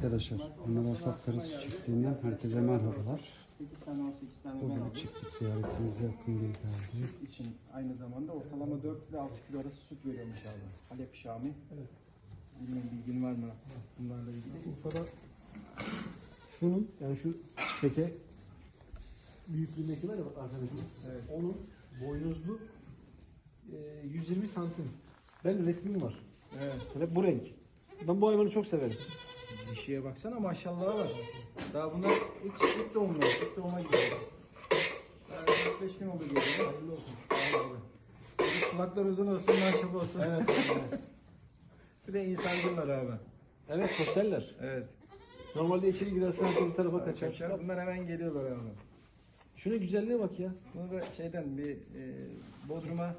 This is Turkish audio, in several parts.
Arkadaşlar, Anadolu Sapkarası çiftliğinden herkese merhabalar. 8 tane al 8 tane ben Bugün çiftlik ziyaretimize yakın bir geldi. İçin aynı zamanda ortalama 4 ile 6 kilo arası süt veriyormuş abi. Halep Şami. Evet. Bilmiyorum bilgin var mı bunlarla ilgili? Urfa'da şunun yani şu teke büyüklüğündeki var ya bak arkadaşım. Evet. Onun boynuzlu e, 120 santim. Ben resmim var. Evet. Böyle bu renk. Ben bu hayvanı çok severim. Dişiye baksana maşallah var. Daha bunlar ilk, ilk doğumlar. İlk doğuma gidiyor. Yani 45 gün oldu geliyor. Hayırlı olsun. Abi. Kulaklar uzun olsun, maşallah olsun. Evet. evet. Bir de insancılar abi. evet sosyaller. Evet. Normalde içeri girersen bir tarafa kaçar. Kaçar. Bunlar hemen geliyorlar abi. Şuna güzelliğe bak ya. Bunu da şeyden bir e, Bodrum'a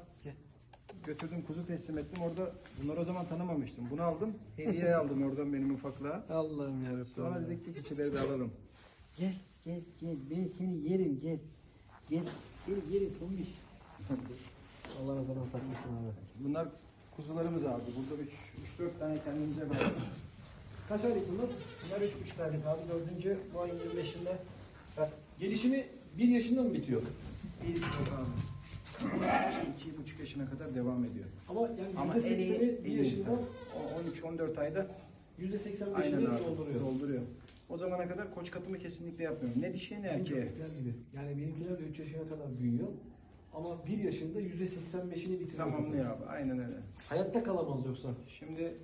götürdüm kuzu teslim ettim. Orada bunları o zaman tanımamıştım. Bunu aldım. Hediye aldım oradan benim ufaklığa. Allah'ım yarabbim. Sonra dedik ki keçileri de alalım. Gel gel gel ben seni yerim gel. Gel seni yerim tombiş. Allah razı saklasın abi. Bunlar kuzularımız abi. Burada 3-4 tane kendimize bıraktık. Kaç aylık bunlar? Bunlar 3,5 aylık abi. Dördüncü bu ayın 25'inde. Bak Gelişimi bir yaşında mı bitiyor? bir yok abi. 2,5 yaşına kadar devam ediyor. Ama yani Ama yüzde en iyi, sekseni en bir iyi. yaşında, O 13-14 ayda yüzde seksen aynen beşini abi. dolduruyor. Dolduruyor. O zamana kadar koç katımı kesinlikle yapmıyorum. Ne dişiye ne erkeğe. Benimkiler gibi. Yani benimkiler de 3 yaşına kadar büyüyor. Ama 1 yaşında %85'ini bitiriyor. Tamamlıyor abi. Aynen öyle. Hayatta kalamaz yoksa. Şimdi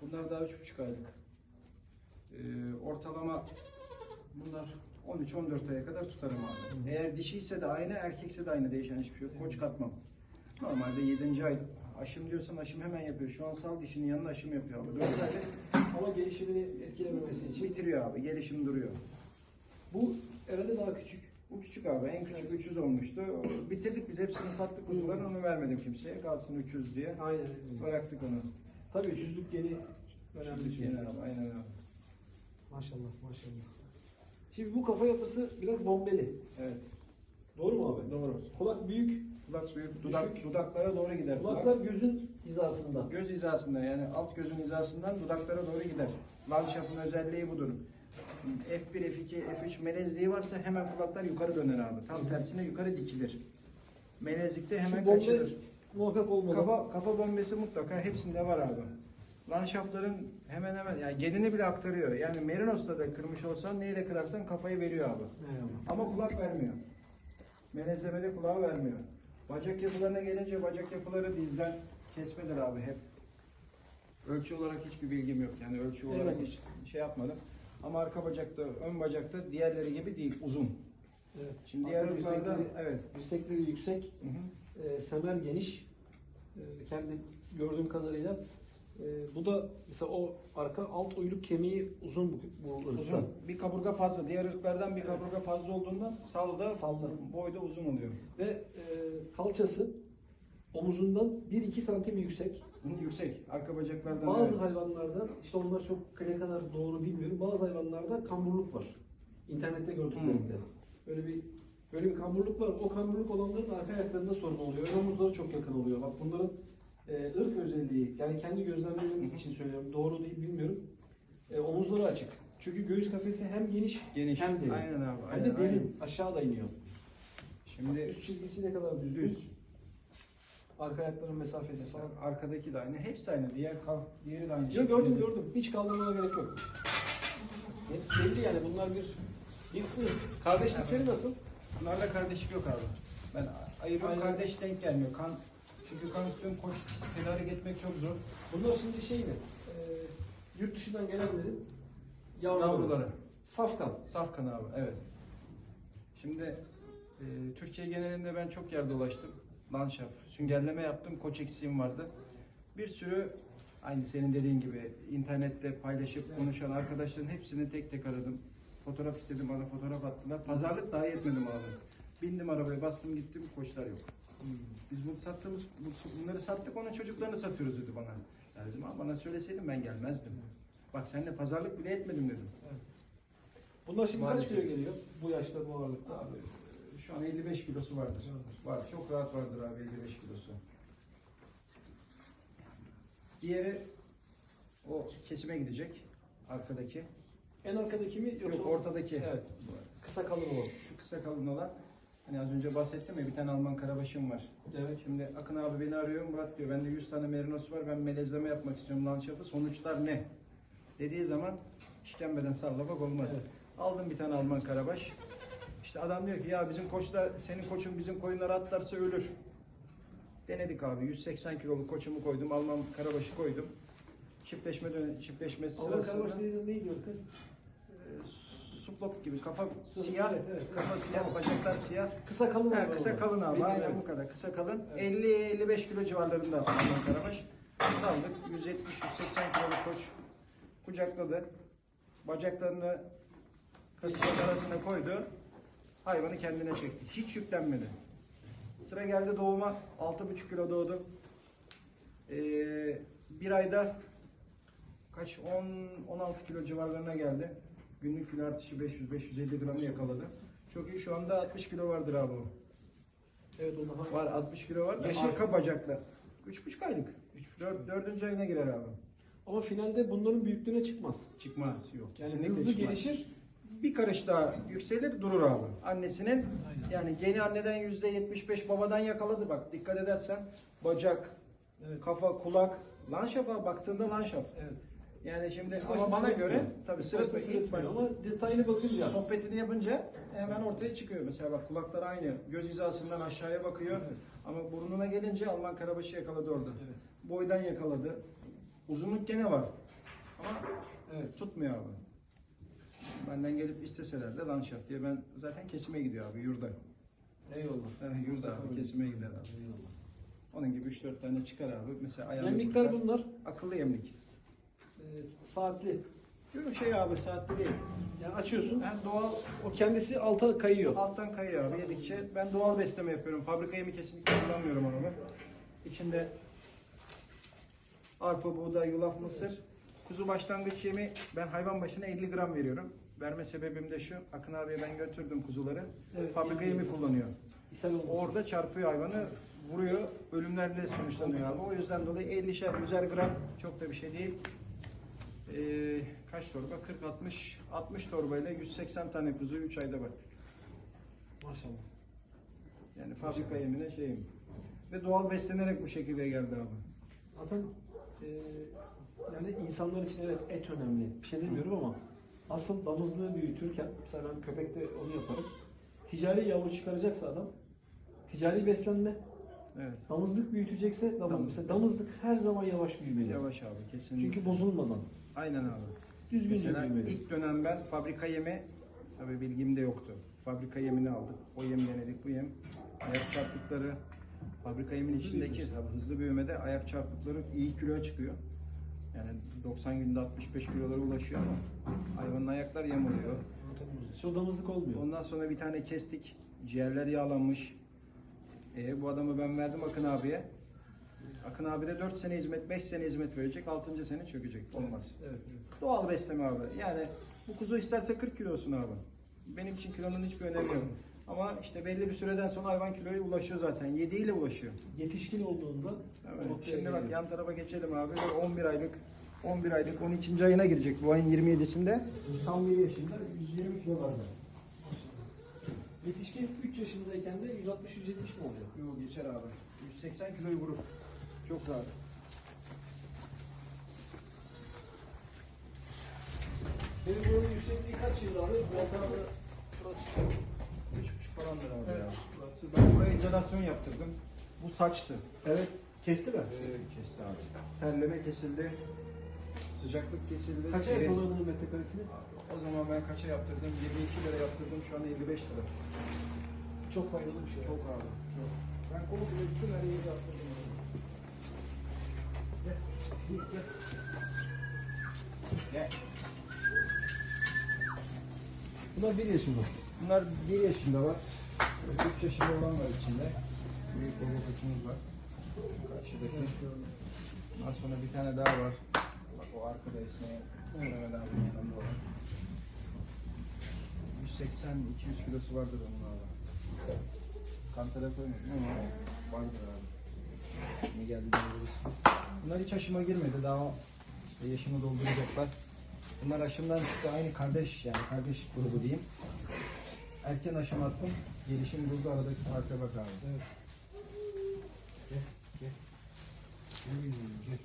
bunlar daha 3,5 aylık. Ee, ortalama bunlar 13-14 aya kadar tutarım abi. Eğer dişiyse de aynı, erkekse de aynı değişen hiçbir şey yok. Koç katmam. Normalde 7. ay aşım diyorsan aşım hemen yapıyor. Şu an sal dişinin yanına aşım yapıyor abi. 4 ayda Ama gelişimini etkilememesi için. bitiriyor abi. Gelişim duruyor. Bu herhalde daha küçük. Bu küçük abi. En küçük 300 olmuştu. Bitirdik biz hepsini sattık kuzuların. Onu vermedim kimseye. Kalsın 300 diye. Aynen. Bıraktık onu. Tabii 300'lük yeni önemli. Yine abi. Aynen öyle. Maşallah maşallah. Şimdi bu kafa yapısı biraz bombeli. Evet. Doğru mu abi? Doğru. Kulak büyük. Kulak büyük, dudak, Düşük. dudaklara doğru gider. Kulaklar gözün hizasında. Göz hizasında yani alt gözün hizasından dudaklara doğru gider. Lanşafın özelliği budur. F1, F2, F3 melezliği varsa hemen kulaklar yukarı döner abi. Tam tersine yukarı dikilir. Melezlikte hemen Şu bombe kaçılır. muhakkak olmalı. Kafa, kafa bombesi mutlaka hepsinde var abi. Lanşafların hemen hemen yani genini bile aktarıyor. Yani Merinos'ta da kırmış olsan neyi de kırarsan kafayı veriyor abi. Eyvallah. Ama kulak vermiyor. Melezlemede kulağı vermiyor. Bacak yapılarına gelince bacak yapıları dizden kesmedir abi hep. Ölçü olarak hiçbir bilgim yok. Yani ölçü olarak Eyvallah. hiç şey yapmadım. Ama arka bacakta, ön bacakta diğerleri gibi değil, uzun. Evet. Şimdi diğer ırklarda evet. Dirsekleri yüksek, Hı hı. e, semer geniş. E, kendi gördüğüm kadarıyla. E, bu da mesela o arka alt uyluk kemiği uzun bu, bu ırkta. Uzun. Bir kaburga fazla. Diğer ırklardan bir kaburga fazla olduğundan salda Sallı. boyda uzun oluyor. Ve e, kalçası omuzundan 1-2 santim yüksek. Hı, Yüksek. Arka bacaklardan Bazı evet. hayvanlarda, işte onlar çok ne kadar doğru bilmiyorum. Bazı hayvanlarda kamburluk var. İnternette gördüklerimde. Böyle bir böyle bir kamburluk var. O kamburluk olanların arka ayaklarında sorun oluyor. Ön omuzları çok yakın oluyor. Bak bunların e, ırk özelliği, yani kendi gözlemlerim için söylüyorum. Doğru değil bilmiyorum. E, omuzları açık. Çünkü göğüs kafesi hem geniş, Geniş. hem derin. Aynen abi, Hem de aynen, derin. aynen. Aşağı da iniyor. Şimdi Üst çizgisi ne kadar düzgün. Düz. Arka ayakların mesafesi falan. arkadaki de aynı. Hepsi aynı. Diğer kal, diğeri de aynı. Yok gördüm gördüm. Hiç kaldırmana gerek yok. Hep belli yani bunlar bir bir ırk. Kardeşlikleri nasıl? Bunlarla kardeşlik yok abi. Ben ayırıyorum Aynen. kardeş denk gelmiyor. Kan çünkü kan üstün koç tedarik etmek çok zor. Bunlar şimdi şey mi? E, yurt dışından gelenlerin yavruları. Yavruları. Safkan. Saf kan abi. Evet. Şimdi e, Türkiye genelinde ben çok yer dolaştım. Lanşaf, süngerleme yaptım. Koç eksiğim vardı. Bir sürü aynı senin dediğin gibi internette paylaşıp konuşan arkadaşların hepsini tek tek aradım. Fotoğraf istedim bana fotoğraf attılar. Pazarlık dahi etmedim abi. Bindim arabaya bastım gittim koçlar yok. Biz bunu sattığımız bu- bunları sattık onun çocuklarını satıyoruz dedi bana. Ya dedim ama bana söyleseydin ben gelmezdim. Bak seninle pazarlık bile etmedim dedim. Bunlar şimdi Maalesef. kaç kilo geliyor? Bu yaşta bu ağırlıkta. Abi şu an 55 kilosu vardır. Var. Çok rahat vardır abi 55 kilosu. Diğeri o kesime gidecek. Arkadaki. En arkadaki mi yoksa Yok ortadaki. Evet. Kısa kalın olan. Şu kısa kalın olan. Hani az önce bahsettim ya bir tane Alman karabaşım var. Evet. Şimdi Akın abi beni arıyor. Murat diyor bende 100 tane merinos var. Ben melezleme yapmak istiyorum lançafı. Sonuçlar ne? Dediği zaman işkembeden sallamak olmaz. Evet. Aldım bir tane Alman karabaş. İşte adam diyor ki ya bizim koçlar, senin koçun bizim koyunları atlarsa ölür. Denedik abi. 180 kiloluk koçumu koydum. Alman karabaşı koydum. Çiftleşme dön çiftleşmesi Ama sırasında Karabaş dediğin ne diyor? e, suplop gibi kafa siyah, evet, evet. kafa siyah, bacaklar siyah. Kısa kalın Ha, kısa kalın abi. Aynen bu kadar. Kısa kalın. Evet. 50-55 kilo civarlarında Alman Karabaş. Saldık. 170-180 kiloluk koç kucakladı. Bacaklarını kasıkların arasına koydu. Hayvanı kendine çekti. Hiç yüklenmedi. Sıra geldi doğuma. 6,5 kilo doğdu. Ee, bir ayda kaç 10 16 kilo civarlarına geldi. Günlük kilo artışı 500-550 gramı yakaladı. Çok iyi. Şu anda 60 kilo vardır abi o. Evet o daha Var 60 kilo var. Yaşı- Arka bacaklar. 3,5 aylık. 4, 4. ayına girer abi. Ama finalde bunların büyüklüğüne çıkmaz. Çıkmaz. Yok. Yani kesinlikle hızlı çıkmaz. gelişir. Bir karış daha yükselir durur abi. Annesinin Aynen. yani geni anneden %75 babadan yakaladı bak. Dikkat edersen bacak, Evet. kafa, kulak. Lanşafa baktığında lanşaf. Evet. Yani şimdi ama bana göre tabii sırıtmıyor baş- ama detaylı bakınca. sohbetini yapınca hemen ortaya çıkıyor. Mesela bak kulaklar aynı. Göz hizasından aşağıya bakıyor. Evet. Ama burnuna gelince Alman karabaşı yakaladı orada. Evet. Boydan yakaladı. Uzunluk gene var. Ama Evet. tutmuyor abi. Benden gelip isteseler de Landschaft diye ben zaten kesime gidiyor abi yurda. Eyvallah. Evet, yurda abi kesime gider abi. Eyvallah. Onun gibi 3-4 tane çıkar abi. Mesela ayağını Yemlikler bunlar. Akıllı yemlik. Ee, saatli. Yok şey abi saatli değil. Yani açıyorsun. Ben doğal O kendisi alta kayıyor. alttan kayıyor abi yedikçe. Ben doğal besleme yapıyorum. Fabrika yemi kesinlikle kullanmıyorum onu. İçinde arpa, buğday, yulaf, mısır. Kuzu başlangıç yemi ben hayvan başına 50 gram veriyorum. Verme sebebim de şu. Akın abiye ben götürdüm kuzuları. Evet, Fabrika yem yemi kullanıyor. İshal olmasın. Orada çarpıyor hayvanı, vuruyor, ölümlerle sonuçlanıyor abi. O yüzden dolayı 50'şer, 100'er gram çok da bir şey değil. Ee, kaç torba? 40, 60, 60 torbayla 180 tane kuzuyu 3 ayda baktık. Maşallah. Yani fabrika yemine şeyim. Ve doğal beslenerek bu şekilde geldi abi. Zaten e, yani insanlar için evet et önemli. Bir şey demiyorum ama asıl damızlığı büyütürken mesela ben köpekte onu yaparım. Ticari yavru çıkaracaksa adam ticari beslenme, Evet. damızlık büyütecekse damız. Damız. Mesela damızlık her zaman yavaş büyümeli. Yavaş abi kesinlikle. Çünkü bozulmadan. Aynen abi. Düzgünce Mesela ilk dönem ben fabrika yemi, tabii bilgim de yoktu. Fabrika yemini aldık. O yem denedik, bu yem. Ayak çarpıkları, fabrika yemin Hızlı içindeki büyümesi. tabii hızlı büyümede ayak çarpıkları iyi kiloya çıkıyor. Yani 90 günde 65 kilolara ulaşıyor ama hayvanın ayaklar yem oluyor. Şu damızlık olmuyor. Ondan sonra bir tane kestik. Ciğerler yağlanmış. E, bu adamı ben verdim Akın abiye. Akın abi de 4 sene hizmet, 5 sene hizmet verecek, 6. sene çökecek. Olmaz. Evet, evet. Doğal besleme abi. Yani bu kuzu isterse 40 kilosun abi. Benim için kilonun hiçbir önemi yok. Ama işte belli bir süreden sonra hayvan kiloya ulaşıyor zaten. Yediğiyle ulaşıyor. Yetişkin olduğunda Evet. Şimdi bak yan tarafa geçelim abi. Böyle 11 aylık 11 aylık 12. ayına girecek bu ayın 27'sinde. Tam 1 yaşında 120 kilo var. Yetişkin 3 yaşındayken de 160-170 mi oluyor? Yok geçer abi. 180 kiloyu vurur. Çok rahat. Senin buranın yüksekliği kaç yıl abi? Burası burası üç buçuk falandır abi Evet. ya. Burası, ben buraya izolasyon yaptırdım. Bu saçtı. Evet. Kesti mi? Ee, kesti abi. Terleme kesildi. Sıcaklık kesildi. Kaça Serin- yapıyorlar bunun metrekaresini? O zaman ben kaça yaptırdım? 22 lira yaptırdım. Şu an 55 lira. Çok faydalı bir şey. Çok abi. Çok. Ben komple bütün her yeri yaptırdım. Gel. Bunlar 1 yaşında. Bunlar 1 yaşında var. 3 yaşında olan var içinde. Büyük baba koçumuz var. Karşıdaki. Ondan sonra bir tane daha var. Bak o arkada ismi Mehmet abinin yanında olan. 180-200 kilosu vardır onun abi. Kantara koymadım ama vardır abi. Ne geldi. Bunlar hiç aşıma girmedi daha işte yaşını dolduracaklar. Bunlar aşımdan çıktı. Aynı kardeş yani kardeş grubu diyeyim. Erken aşım attım. Gelişim durdu aradaki farka bak abi. Evet. Gel, gel. Gel gel. Gel.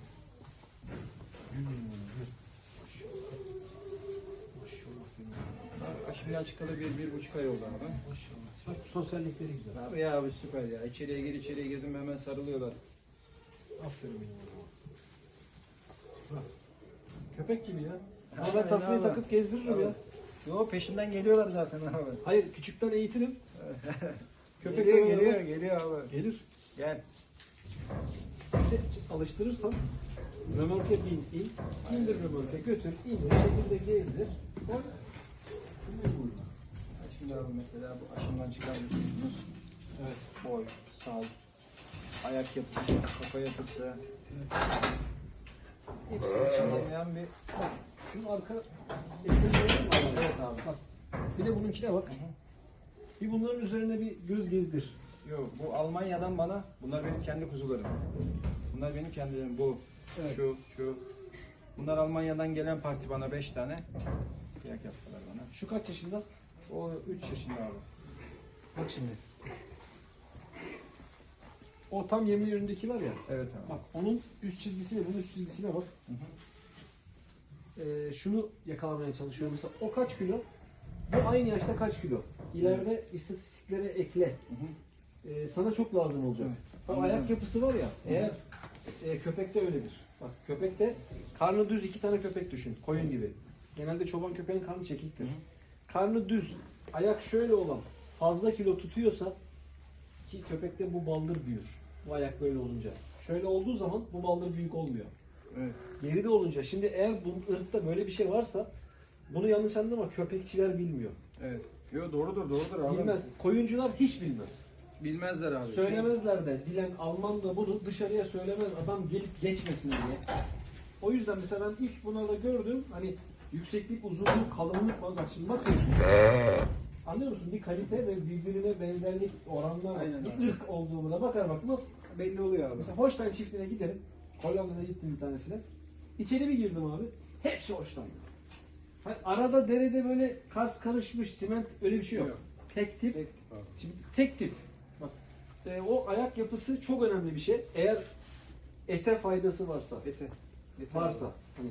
Aşımdan çıkalı bir, bir buçuk ay oldu abi. Maşallah. Bak sosyallikleri güzel. Abi ya abi süper ya. İçeriye gir içeriye girdim hemen sarılıyorlar. Aferin benim oğluma. Bak. Köpek gibi ya. Ama Aynen ben tasmayı abi. takıp gezdiririm ya. Yo peşinden geliyorlar zaten abi. Hayır küçükten eğitirim. Köpek geliyor, geliyor, geliyor abi. Gelir. Gel. Bir de alıştırırsan römorke bin, in, indir römorke, götür, indir, şekilde gezdir. Koy. Şimdi abi mesela bu aşımdan çıkan vücudumuz Evet. boy, sal, ayak yapısı, kafa yapısı. Hepsi açıklayan bir Bak, şunun arka esinleri var. Evet abi. Bak. Bir de bununkine bak. Bir bunların üzerine bir göz gezdir. Yok bu Almanya'dan bana bunlar benim kendi kuzularım. Bunlar benim kendilerim bu Evet. şu şu. Bunlar Almanya'dan gelen parti bana 5 tane kıyak yaptılar bana. Şu kaç yaşında? O 3 yaşında abi. Bak şimdi. O tam yemin önündeki var ya. Evet abi. Bak onun üst çizgisine, bunun üst çizgisine bak. Ee, şunu yakalamaya çalışıyorum. Mesela o kaç kilo? Bu aynı yaşta kaç kilo? İleride istatistiklere ekle. Hı hı. Ee, sana çok lazım olacak. Evet, anladım. ayak yapısı var ya, eğer e, köpekte öyledir. Bak köpekte karnı düz iki tane köpek düşün, koyun gibi. Genelde çoban köpeğin karnı çekiktir. Hı hı. Karnı düz, ayak şöyle olan fazla kilo tutuyorsa ki köpekte bu baldır büyür. Bu ayak böyle olunca. Şöyle olduğu zaman bu baldır büyük olmuyor. Evet. Geride olunca şimdi eğer bu ırkta böyle bir şey varsa bunu yanlış anlama köpekçiler bilmiyor. Evet. Yo doğrudur doğrudur abi. Bilmez. Koyuncular hiç bilmez. Bilmezler abi. Söylemezler de dilen Alman da bunu dışarıya söylemez adam gelip geçmesin diye. O yüzden mesela ben ilk bunlarda gördüm hani yükseklik, uzunluk, kalınlık var. Bak şimdi bakıyorsun. Anlıyor musun? Bir kalite ve birbirine benzerlik oranlar. Aynen bir abi. ırk olduğunu da bakar bakmaz. belli oluyor abi. Mesela Holstein çiftliğine giderim. Hollanda'da gittim bir tanesine. İçeri bir girdim abi. Hepsi Holstein. Hani arada derede böyle kars karışmış, siment öyle bir şey yok. Yok. Tek tip. Tek tip abi. Şimdi tek tip. Bak, e, o ayak yapısı çok önemli bir şey. Eğer ete faydası varsa, Ete. Ete varsa. Hani,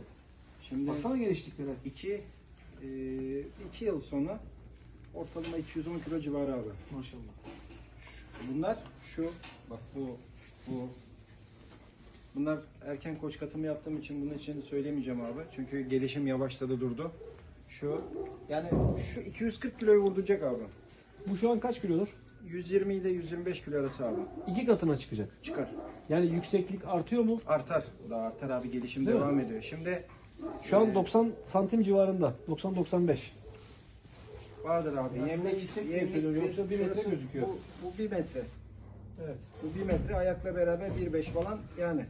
Şimdi baksana genişliklere. iki, e, iki yıl sonra ortalama 210 kilo civarı abi. Maşallah. Bunlar şu, bak bu, bu. Bunlar erken koç katımı yaptığım için bunun için söylemeyeceğim abi. Çünkü gelişim yavaşladı durdu. Şu, yani şu 240 kiloyu vurduracak abi. Bu şu an kaç kilodur? 120 ile 125 kilo arası abi. İki katına çıkacak. Çıkar. Yani yükseklik artıyor mu? Artar. Daha artar abi gelişim Değil mi? devam ediyor. Şimdi Şu an e, 90 santim civarında. 90-95. vardır abi. Yani Yemlik, sen yüksek diye yemlik söylüyorum, yoksa bir metre şurası- gözüküyor. Bu, bu bir metre. Evet. Bu bir metre ayakla beraber 1.5 falan yani.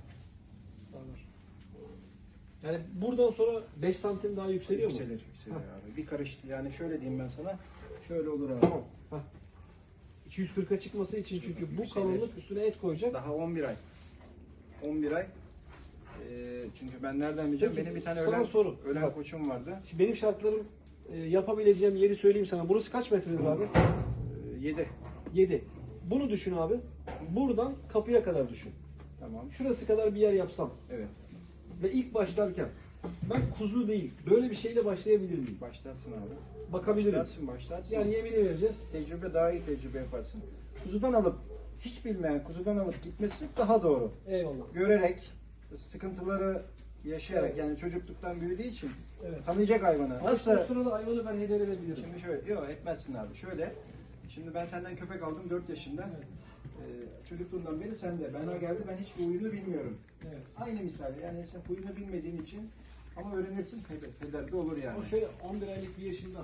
Yani buradan sonra 5 santim daha yükseliyor mu? Yükselir, yükselir abi. Bir karış yani şöyle diyeyim ben sana. Şöyle olur abi. 240'a çıkması için çünkü bu Yükselir. kalınlık üstüne et koyacak. Daha 11 ay. 11 ay. Ee, çünkü ben nereden bileceğim? Peki, Benim bir tane sana ölen, soru. ölen Bak. koçum vardı. Şimdi benim şartlarım e, yapabileceğim yeri söyleyeyim sana. Burası kaç metredir abi? Ee, 7. 7. Bunu düşün abi. Buradan kapıya kadar düşün. Tamam. Şurası kadar bir yer yapsam Evet. ve ilk başlarken ben kuzu değil böyle bir şeyle başlayabilir miyim? Başlarsın abi. Bakabilirim. Başlarsın, başlarsın. Yani yemini vereceğiz. tecrübe daha iyi tecrübe yaparsın. Kuzudan alıp hiç bilmeyen kuzudan alıp gitmesi daha doğru. Eyvallah. Görerek sıkıntıları yaşayarak yani çocukluktan büyüdüğü için Evet. tanıyacak hayvanı. Nasıl? O sırada hayvanı ben hediye edebilirim. Şimdi şöyle, yok etmezsin abi. Şöyle, şimdi ben senden köpek aldım 4 yaşında. Evet. Ee, çocukluğundan beri sende. Bana geldi, ben hiçbir huyunu bilmiyorum. Evet. Aynı misal, yani sen huyunu bilmediğin için ama öğrenirsin, evet, tedavi olur yani. O şöyle 11 aylık bir yaşında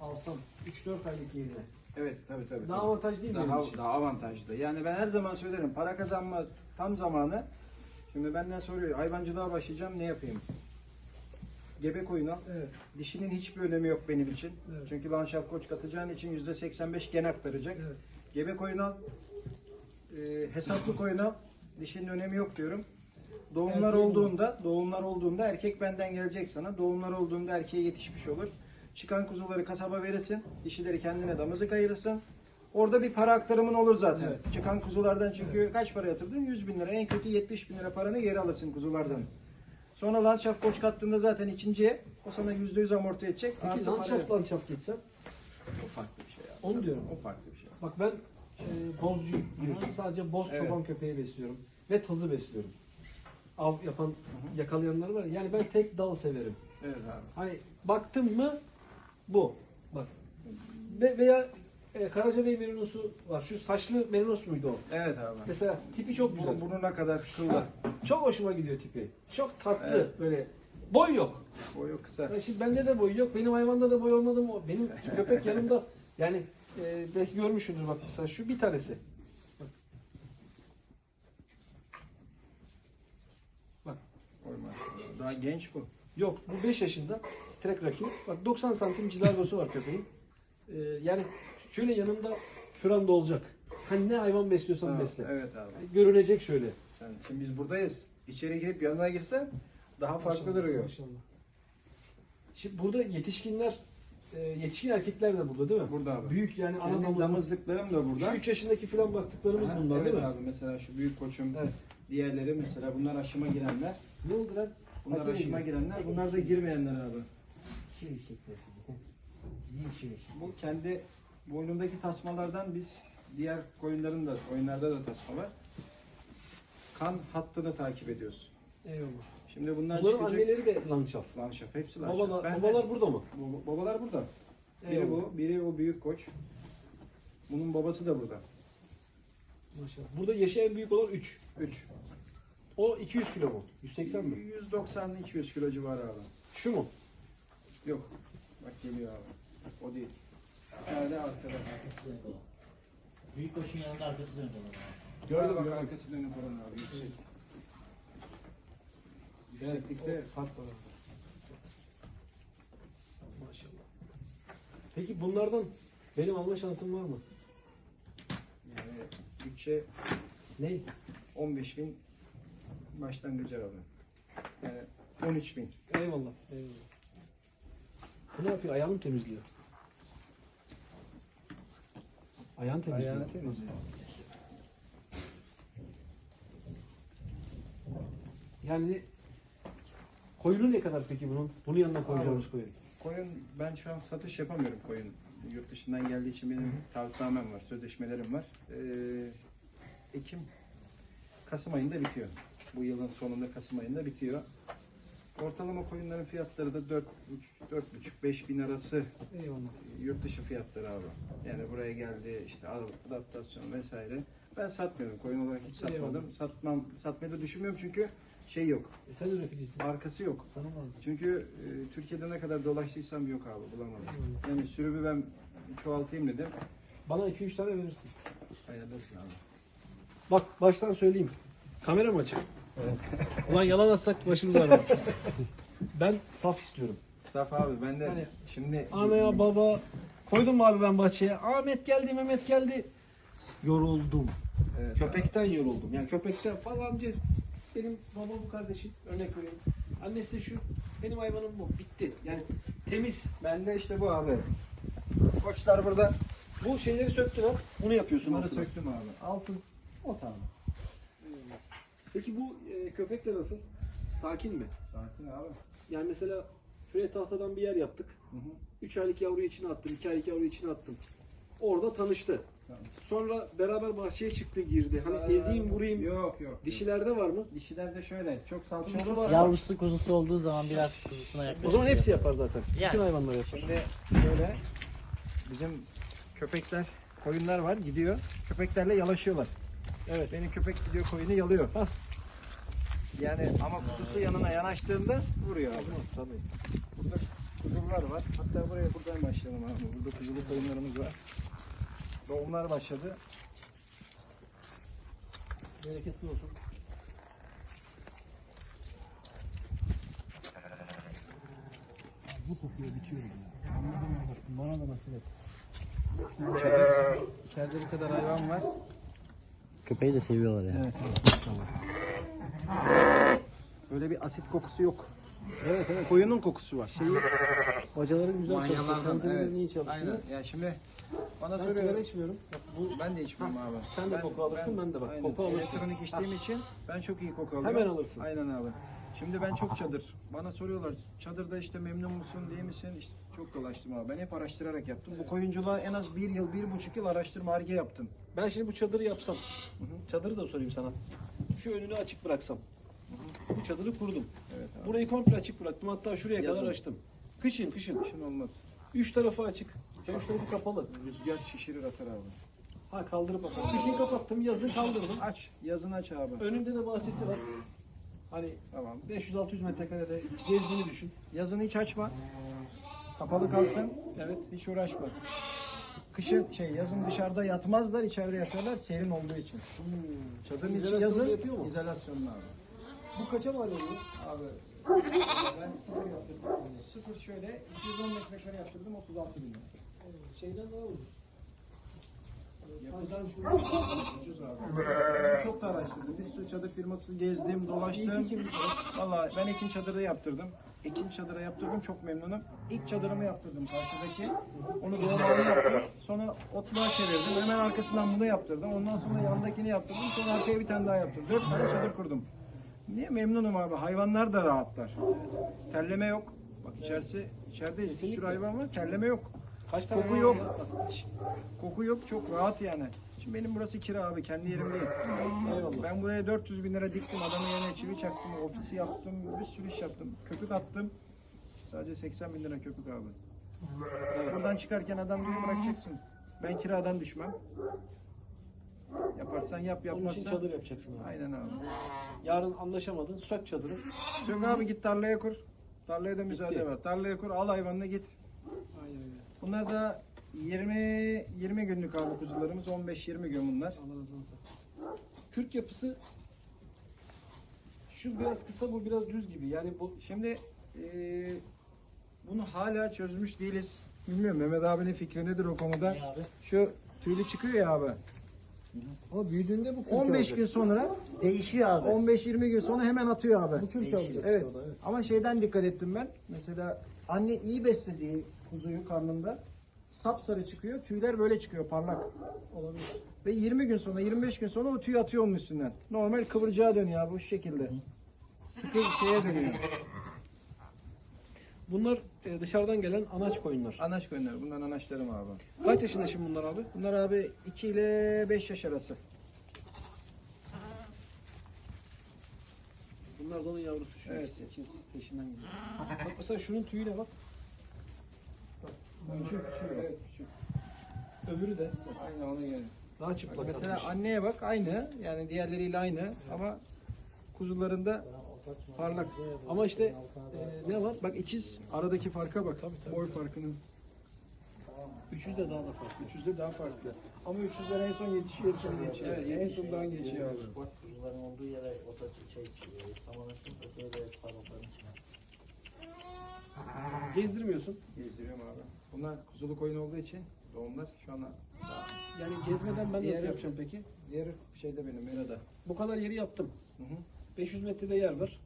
alsam 3-4 aylık yerine. Evet, tabii tabii. Daha tabii. avantaj değil mi benim daha, için? daha avantajlı. Yani ben her zaman söylerim, para kazanma tam zamanı. Şimdi benden soruyor, hayvancılığa başlayacağım, ne yapayım? Gebe koyun al. Evet. Dişinin hiçbir önemi yok benim için. Evet. Çünkü lanşaf koç katacağın için %85 gen aktaracak. Evet. Gebe koyun al. e, hesaplı koyun al. Dişinin önemi yok diyorum. Doğumlar Erkeğin olduğunda, doğumlar olduğunda erkek benden gelecek sana. Doğumlar olduğunda erkeğe yetişmiş olur. Çıkan kuzuları kasaba verirsin. Dişileri kendine damızlık ayırırsın. Orada bir para aktarımın olur zaten. Evet. Çıkan kuzulardan çünkü kaç para yatırdın? 100 bin lira. En kötü 70 bin lira paranı geri alırsın kuzulardan. Sonra Landschaft koç kattığında zaten ikinciye o sana %100 amorti edecek. Peki Artı landschaft para- landschaft geçsem? O farklı bir şey abi. Onu diyorum. O farklı bir şey. Bak ben e, bozcu diyorsun. Sadece boz Evet. çoban köpeği besliyorum. Ve tazı besliyorum. Av yapan, yakalayanlar var. ya. Yani ben tek dal severim. Evet abi. Hani baktım mı bu. Bak. Ve, veya e, Karacabey merinosu var. Şu saçlı merinos muydu o? Evet abi. Mesela tipi çok güzel. Bu, burnuna kadar. Ha, çok hoşuma gidiyor tipi. Çok tatlı Evet. böyle. Boy yok. Boyu kısa. Ya şimdi bende de boy yok. Benim hayvanda da boy olmadı mı? Benim köpek yanımda. Yani e, belki görmüşsündür bak mesela şu bir tanesi. Bak. Bak. Oy maşallah. Daha genç bu. Yok bu 5 yaşında titrek rakip. Bak 90 santim cilagosu var köpeğin. E, yani şöyle yanımda şuramda olacak. Hani ne hayvan besliyorsan Ha, besle. Evet abi. Yani görünecek şöyle. Sen şimdi biz buradayız. İçeri girip yanına girsen daha farklı duruyor. Maşallah. Şimdi burada yetişkinler e, yetişkin erkekler de burada değil mi? Burada abi. Büyük yani ana Kendi damızlık. damızlıklarım da burada. Şu 3 yaşındaki falan baktıklarımız Ha, bunlar evet değil mi? abi mesela şu büyük koçum. Evet. Diğerleri mesela bunlar aşıma girenler. Ne oldu lan? Bunlar Hakeme aşıma girenler. Bunlar da girmeyenler abi. Şey şekli sizi. Zihin şöyle. Bu kendi boynundaki tasmalardan biz diğer koyunların da oyunlarda da tasma var. Kan hattını takip ediyoruz. Eyvallah. Şimdi bunlar Bunların çıkacak. anneleri de lançaf. Lanşaf. Hepsi lanşaf. Babalar, Ben de- babalar burada mı? Baba- babalar burada. Biri Eyvallah. bu, biri o büyük koç. Bunun babası da burada. Maşallah. Burada yaşı en büyük olan 3. 3. O 200 kilo mu? 180 mi? 190-200 kilo civarı abi. Şu mu? Yok. Bak geliyor abi. O değil. Nerede arkada? Arkası dönük o. Büyük koşun yanında arkası dönük olan. Gördüm bak arkası dönük olan abi. Yüksek. Yükseklikte fark var. Maşallah. Peki bunlardan benim alma şansım var mı? yani bütçe Ne? 15 bin başlangıcı abi. Yani 13 bin. Eyvallah. Eyvallah. Bu ne yapıyor? Ayağını temizliyor? Ayağını temizliyor. Ayağını temizliyor. Yani koyunu ne kadar peki bunun? Bunun yanına koyacağımız koyun. Koyun ben şu an satış yapamıyorum koyun. Yurt dışından geldiği için benim taahhütnamem var, sözleşmelerim var. Ee, Ekim, Kasım ayında bitiyor. Bu yılın sonunda Kasım ayında bitiyor. Ortalama koyunların fiyatları da 4,5 4,5-5 bin arası Eyvallah. yurt dışı fiyatları abi. Yani buraya geldi işte adaptasyon vesaire. Ben satmıyorum. Koyun olarak hiç satmadım. Eyvallah. Satmam, satmayı da düşünmüyorum çünkü şey yok. E sen üreticisin. Arkası yok. Sana lazım. Çünkü e, Türkiye'de ne kadar dolaştıysam yok abi bulamadım. Eyvallah. Yani sürümü ben çoğaltayım dedim. Bana 2-3 tane verirsin. Ayarlarsın abi. Bak baştan söyleyeyim. Kamera mı açık? Ulan yalan atsak başımız ağrımaz. ben saf istiyorum. Saf abi ben de Yani- şimdi Ana ya baba. Koydum mu abi ben bahçeye? Ahmet geldi, Mehmet geldi. Yoruldum. Evet, Köpekten yoruldum. Yani köpekten falancı. Benim baba bu kardeşim. Örnek vereyim. Annesi de şu. Benim hayvanım bu. Bitti. Yani temiz. Ben de işte bu abi. Koçlar burada. Bu şeyleri söktüler. Bunu yapıyorsun. Bunları söktüm abi. Altın o tamam. Peki bu e, köpekler nasıl? Sakin mi? Sakin abi. Yani mesela şuraya tahtadan bir yer yaptık. Hı hı. 3 aylık yavruyu içine attım, 2 aylık yavruyu içine attım. Orada tanıştı. Tamam. Sonra beraber bahçeye çıktı girdi. Hani Ee, ezeyim vurayım. Yok yok. Dişilerde var mı? Dişilerde şöyle çok salça Kuzusu olursa. var. Yavrusu kuzusu olduğu zaman biraz kuzusuna yaklaşıyor. O zaman hepsi yapar zaten. Yani. Bütün hayvanlar yapar. Şimdi şöyle bizim köpekler, koyunlar var gidiyor. Köpeklerle yalaşıyorlar. Evet. Benim köpek gidiyor koyunu yalıyor. Hah. Yani ama kuzusu yanına yanaştığında vuruyor abi. Olmaz tabii. Burada kuzular var. Hatta buraya buradan başlayalım abi. Burada kuzulu koyunlarımız var. Doğumlar başladı. Bereketli olsun. Bu kokuyor bitiyorum ya. Bana da nasip et. İçeride bu kadar hayvan var. Köpeği de seviyorlar yani. Evet. Böyle bir asit kokusu yok. Evet evet. Koyunun kokusu var. Şeyi, bacaların güzel çalışıyor. Manyalardan, evet. iyi çalışıyor. Aynen. Ya şimdi bana Ben soruyor. sigara içmiyorum. Bak bu Ben de içmiyorum abi. sen de koku alırsın, ben de bak, koku alırsın. Elektronik içtiğim için ben çok iyi koku alıyorum. Hemen alırsın. Aynen abi. Şimdi ben çok çadır. Bana soruyorlar çadırda işte memnun musun değil misin? İşte çok dolaştım abi. Ben hep araştırarak yaptım. Bu koyunculuğa en az bir yıl, bir buçuk yıl araştırma arge yaptım. Ben şimdi bu çadırı yapsam, çadırı da sorayım sana. Şu önünü açık bıraksam. Bu çadırı kurdum. Evet abi. Burayı komple açık bıraktım. Hatta şuraya Yazın. kadar açtım. Kışın, kışın. Şimdi olmaz. Üç tarafı açık. Şey, üç tarafı kapalı. Rüzgar şişirir atar abi. Ha kaldırıp atalım. Kışın kapattım, yazın kaldırdım. Aç. Yazın aç abi. Önünde de bahçesi var. Hani Tamam. 500-600 metrekarede gezdiğini düşün. Yazın hiç açma. Kapalı kalsın. Evet. Hiç uğraşma. Kışın şey yazın dışarıda yatmazlar, içeride yatarlar serin olduğu için. Çadırın içi yazın yapıyor mu? izolasyonlu abi. Bu kaça mal oluyor? Abi ben sıfır yaptırsam sıfır şöyle 210 metrekare yaptırdım 36 bin lira. Şeyden daha ucuz. Çok da araştırdım. Bir sürü çadır firması gezdim, dolaştım. Vallahi ben Ekin çadırı yaptırdım. Ekin çadırı yaptırdım çok memnunum. İlk çadırımı yaptırdım karşıdaki. Onu doğal yaptım. Sonra otluğa çevirdim. Hemen arkasından bunu yaptırdım. Ondan sonra yandakini yaptırdım. Sonra arkaya bir tane daha yaptırdım. Dört tane çadır kurdum. Niye memnunum abi? Hayvanlar da rahatlar. Terleme yok. Bak içerisi, içeride bir sürü hayvan var. Terleme yok. Kaç tane Koku yok. Koku yok. Çok rahat yani. Şimdi benim burası kira abi. Kendi yerim değil. Eyvallah. Ben buraya 400 bin lira diktim. Adamın yerine çivi çaktım. Ofisi yaptım. Bir sürü iş yaptım. Köpük attım. Sadece 80 bin lira köpük abi. Buradan çıkarken adam diyor bırakacaksın. Ben kiradan düşmem. Yaparsan yap Onun için yapmazsan. çadır yapacaksın abi. Aynen abi. Yarın anlaşamadın, sök çadırı. Sök abi git tarlaya kur. Tarlaya da müsaade var. Tarlaya kur al hayvanını git. Bunlar da 20 20 günlük abi kuzularımız 15-20 gün bunlar. Allah razı olsun. Kürk yapısı şu biraz kısa, bu biraz düz gibi. Yani bu Şimdi eee, bunu hala çözmüş değiliz. Bilmiyorum Mehmet abinin fikri nedir o konuda. Ne abi? Şu tüylü çıkıyor ya abi. ama büyüdüğünde bu kürk 15 olacak. gün sonra Değişiyor abi. 15-20 gün sonra hemen atıyor abi. Bu kürk Değişiyor. olacak. Evet. o evet. Ama şeyden dikkat ettim ben. Mesela anne iyi beslediği kuzuyu karnında sapsarı çıkıyor. Tüyler böyle çıkıyor parlak. Olabilir. Ve 20 gün sonra 25 gün sonra o tüy atıyor onun üstünden. Normal kıvırcığa dönüyor abi bu şekilde. Sıkı şeye dönüyor. Bunlar e, dışarıdan gelen anaç koyunlar. Anaç koyunları. Bunlar anaçlarım abi. Kaç yaşında şimdi bunlar abi? Bunlar abi 2 ile 5 yaş arası. Bunlar da onun yavrusu şu. Evet. ikiz peşinden gidiyor. Bak mesela şunun tüyüne bak. Küçük küçük. Evet küçük. Öbürü de Aynen ona göre. daha çıplak. Mesela atmış. anneye bak aynı. Yani diğerleriyle aynı ama kuzularında parlak. Ama işte e, ne var? Bak ikiz aradaki farka bak. Boy farkının. 300 de daha da farklı. 300'de daha farklı. Ama 300'den en son yetişiyor, hepsini geçiyor. Evet, en yetişiyor. sondan geçiyor abi. Kuzuların olduğu yere ota şey saman açtım öteye de parmakların içine. Gezdirmiyorsun. Gezdiriyorum abi. Bunlar kuzulu koyun olduğu için doğumlar şu an Yani gezmeden ben nasıl Diğeri- yapacağım peki? diğer şeyde benim Mera'da. Bu kadar yeri yaptım. Hı hı. 500 metrede yer var.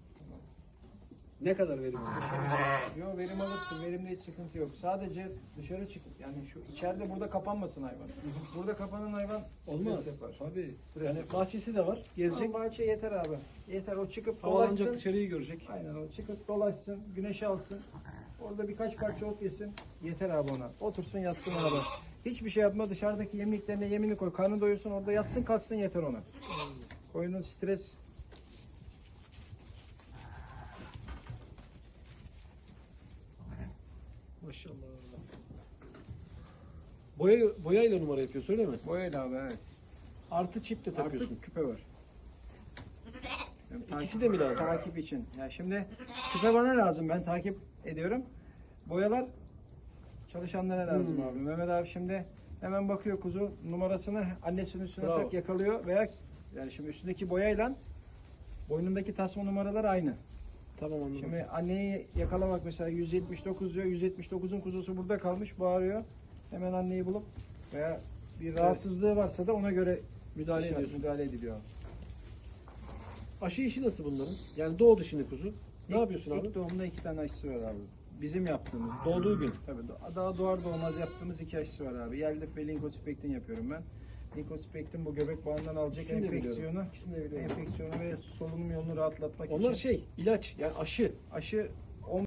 Ne kadar verim alır? Yok verim alırsın, verimde hiç sıkıntı yok. Sadece dışarı çıkıp yani şu içeride burada kapanmasın hayvan. Burada kapanan hayvan stres Olmaz. yapar. Tabii. Stres Yani yapar. bahçesi de var. Gezecek Gezecek. bahçe yeter abi. Yeter o çıkıp Havalanacak dolaşsın. dışarıyı görecek. Aynen o çıkıp dolaşsın, güneşe alsın. Orada birkaç parça ot yesin. Yeter abi ona. Otursun yatsın abi. Hiçbir şey yapma dışarıdaki yemliklerine yemini koy. Karnı doyursun orada yatsın kalksın yeter ona. Koyunun stres Maşallah. Boya, boyayla numara yapıyorsun öyle mi? boyayla abi evet. Artı çift de takıyorsun. Artık küpe var. Yani İkisi de mi lazım? Takip için. Ya şimdi küpe bana lazım. Ben takip ediyorum. Boyalar çalışanlara lazım Hmm. abi. Mehmet abi şimdi hemen bakıyor kuzu numarasını annesinin üstüne Bravo. tak yakalıyor veya yani şimdi üstündeki boyayla boynundaki tasma numaralar aynı. Tamam anladım. Şimdi anneyi yakalamak mesela 179 diyor. 179'un kuzusu burada kalmış bağırıyor. Hemen anneyi bulup veya bir rahatsızlığı varsa da ona göre müdahale şey- ediyorsun. müdahale ediliyor. Aşı işi nasıl bunların? Yani doğdu şimdi kuzu. Ne İlk- yapıyorsun abi? İlk doğumda iki tane aşısı var abi. Bizim yaptığımız. Doğduğu gün. Tabii daha doğar doğmaz yaptığımız iki aşısı var abi. Yelif ve Linkospektin yapıyorum ben. Linkospektin bu göbek bağından alacak İkisini de biliyorum. enfeksiyonu, İkisini de biliyorum. enfeksiyonu ve solunum yolunu rahatlatmak Onlar için. şey ilaç yani aşı. Aşı 10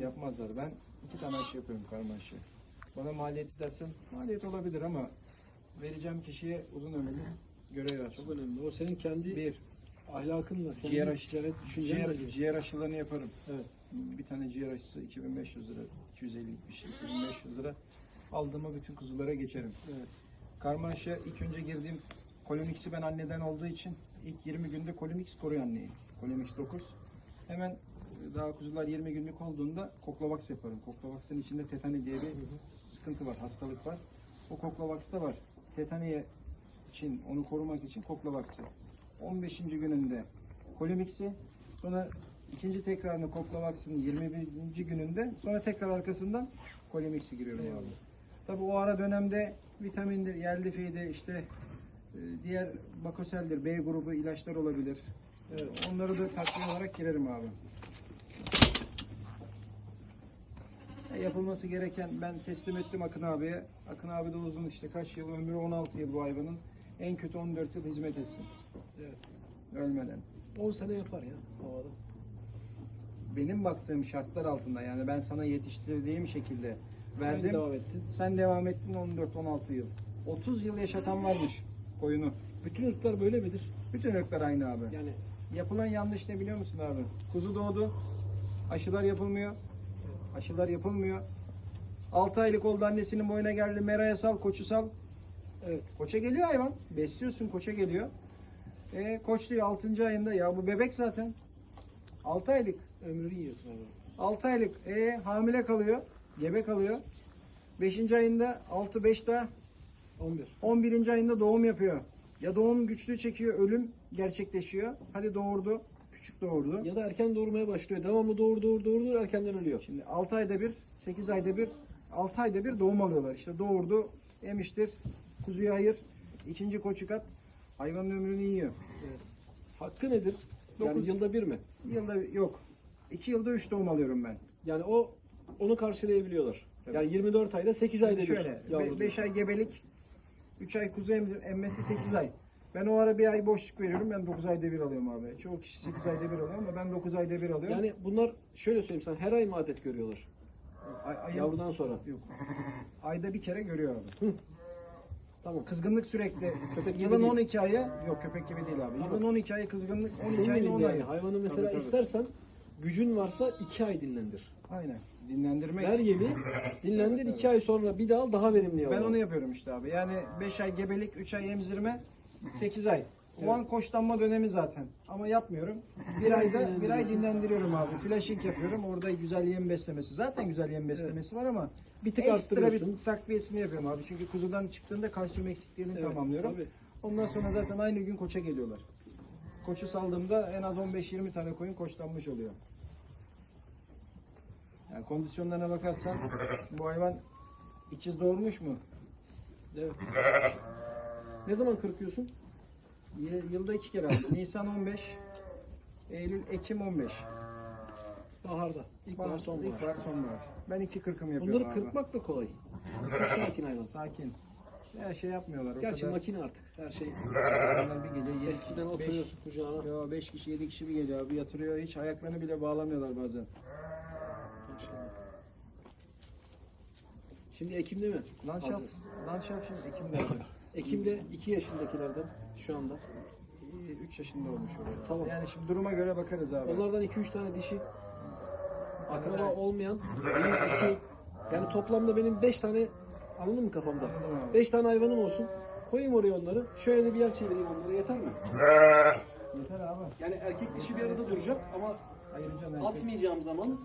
yapmazlar. Ben iki tane aşı yapıyorum karma aşı. Bana maliyeti dersen maliyet olabilir ama vereceğim kişiye uzun ömürlü görev ver. Çok önemli. O senin kendi Bir, ahlakınla, senin ciğer aşı, ticaret düşüncenle ciğer, ilgili. ciğer aşılarını yaparım. Evet. Bir tane ciğer aşısı 2500 lira, 250'lik bir şey, 2500 lira. Aldığıma bütün kuzulara geçerim. Evet. Karma aşı ilk önce girdiğim Colimix'i ben anneden olduğu için ilk 20 günde Colimix koruyor anneyi. Colimix 9. Hemen e, daha kuzular 20 günlük olduğunda Koklovax yaparım. Koklovax'ın içinde tetani diye bir sıkıntı var, hastalık var. O Koklovax'ta var. Tetaniye için, onu korumak için Koklovax'ı. 15. gününde Colimix'i, sonra ikinci tekrarını Koklovax'ın 21. gününde, sonra tekrar arkasından Colimix'i giriyorum Eyvallah. abi. Tabi o ara dönemde vitamindir, yeldifiydi, işte e, diğer bakoseldir, B grubu ilaçlar olabilir. Evet. Onları da takviye olarak girerim abi. E, Yapılması gereken ben teslim ettim Akın abiye. Akın abi de uzun işte kaç yıl ömrü 16 yıl bu hayvanın. En kötü 14 yıl hizmet etsin. Evet. Ölmeden. 10 sene yapar ya havada. Benim baktığım şartlar altında yani ben sana yetiştirdiğim şekilde Verdim. verdim. devam ettin. Sen devam ettin 14-16 yıl. 30 yıl yaşatan varmış koyunu. Bütün ırklar böyle midir? Bütün ırklar aynı abi. Yani Yapılan yanlış ne biliyor musun abi? Kuzu doğdu. Aşılar yapılmıyor. Aşılar yapılmıyor. 6 aylık oldu annesinin boyuna geldi. Meraya sal, koçu sal. Evet. Koça geliyor hayvan. Besliyorsun koça geliyor. E, koç diyor 6. ayında ya bu bebek zaten. 6 aylık. Ömrünü yiyorsun abi. 6 aylık. E, hamile kalıyor. Gebe kalıyor. 5. ayında 6-5 daha 11. 11. ayında doğum yapıyor. Ya doğum güçlü çekiyor, ölüm gerçekleşiyor. Hadi doğurdu, küçük doğurdu. Ya da erken doğurmaya başlıyor. Devamlı doğur doğur doğur doğur erkenden ölüyor. Şimdi 6 ayda bir, 8 ayda bir, 6 ayda bir doğum alıyorlar. İşte doğurdu, emiştir, kuzuyu ayır, ikinci koçu kat, hayvanın ömrünü yiyor. Hakkı nedir? Yani Dokuz. yılda bir mi? Yılda yok. 2 yılda 3 doğum alıyorum ben. Yani o onu karşılayabiliyorlar. Tabii. Yani 24 ayda 8 ayda bir yavru. 5 ay gebelik, 3 ay kuzu em- emmesi 8 ay. Ben o ara bir ay boşluk veriyorum. Ben 9 ayda bir alıyorum abi. Çoğu kişi 8 ayda bir alıyor ama ben 9 ayda bir alıyorum. Yani bunlar şöyle söyleyeyim sana her ay mı adet görüyorlar? Ay- ayın- Yavrudan sonra. Yok. Ayda bir kere görüyor abi. Tamam. Kızgınlık sürekli. Köpek gibi Yılın değil. 12 ayı, yok köpek gibi değil abi. Tamam. Yılın 12 ayı kızgınlık, 12 Senin ayın elinde 10 yani. ayı. Hayvanı mesela Tabii, tabii. istersen gücün varsa 2 ay dinlendir. Aynen. Dinlendirmek. Ver yemi, dinlendir 2 ay sonra bir daha al daha verimli yavru. Ben onu yapıyorum işte abi. Yani 5 ay gebelik, 3 ay emzirme, 8 ay. O an koçlanma dönemi zaten. Ama yapmıyorum. Bir ayda bir ay dinlendiriyorum abi. Flashing yapıyorum. Orada güzel yem beslemesi. Zaten güzel yem beslemesi var ama Bir tık ekstra bir takviyesini yapıyorum abi. Çünkü kuzudan çıktığında kalsiyum eksikliğini Evet, tamamlıyorum. tabii. Ondan sonra zaten aynı gün koça geliyorlar. Koçu saldığımda en az 15-20 tane koyun koçlanmış oluyor. Yani kondisyonlarına bakarsan bu hayvan ikiz doğurmuş mu? Evet. Ne zaman kırpıyorsun? Yılda iki kere abi. Nisan 15, Eylül, Ekim 15. Baharda. İlkbahar, Bahar, sonbahar. İlkbahar, sonbahar. Ben iki kırkım yapıyorum Bunları abi. kırpmak da kolay. Çok sakin hayvan. Sakin. Ya şey yapmıyorlar. O Gerçi kadar. makine artık. Her şey. Bir gece yedi, Eskiden beş- oturuyorsun kucağına. Yo 5 kişi 7 kişi bir geliyor abi yatırıyor hiç ayaklarını bile bağlamıyorlar bazen. Şimdi Ekim'de mi? Lanşaf, Alacağız. Lanşaf şimdi Ekim'de. Ekim'de 2 yaşındakilerden şu anda. 3 yaşında olmuş oluyor. Tamam. Yani şimdi duruma göre bakarız abi. Onlardan 2-3 tane dişi. Akraba olmayan iki yani toplamda benim 5 tane anladın mı kafamda? Anladım abi. 5 tane hayvanım olsun. Koyayım oraya onları. Şöyle de bir yer çevireyim onlara yeter mi? Yeter abi. Yani erkek dişi bir arada duracak ama Ayıracaksın erkek. atmayacağım zaman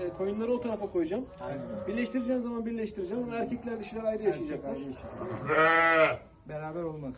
e, koyunları o tarafa koyacağım. Birleştireceğim zaman birleştireceğim ama erkekler dişiler ayrı yaşayacaklar. Beraber olmaz.